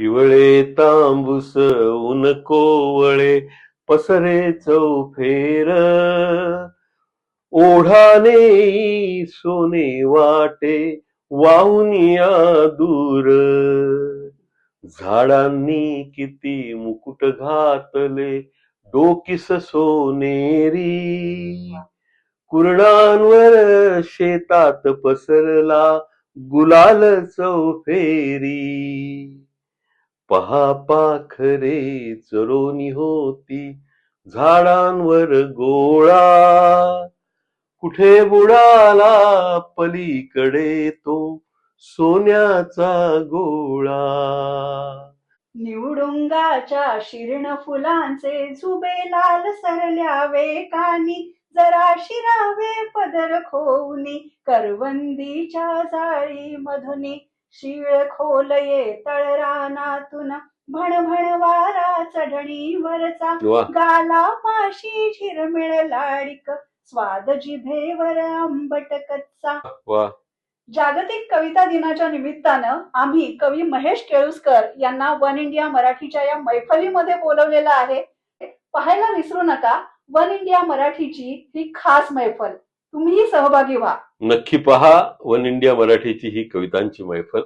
पिवळे तांबूस ऊन कोवळे पसरे चौफेर. ओढाने सोने वाटे वाहुनिया दूर. झाडांनी किती मुकुट घातले डोकीस सोनेरी. कुरणांवर शेतात पसरला गुलाल चौफेरी. पहा पाखरे चरोनी होती झाडांवर गोळा. कुठे बुडाला पलीकडे तो सोन्याचा गोळा. निवडुंगाच्या शिर्ण फुलांचे झुबे लाल सरल्या वेकानी जरा शिरावे पदर खोवनी करवंदीच्या जाळी मधुनी शिळ खोलये तळरानातून भण भण वारा चढणीवरचा गाला पाशी झिरमिळ लाडिक स्वाद जिभेवर आंबट कच्चा. जागतिक कविता दिनाच्या निमित्तानं आम्ही कवी महेश केळुसकर यांना वन इंडिया मराठीच्या या मैफलीमध्ये बोलवलेलं आहे. पाहायला विसरू नका वन इंडिया मराठीची ही खास मैफल. तुम्हीही सहभागी व्हा. नक्की पहा वन इंडिया मराठीची ही कवितांची मैफल.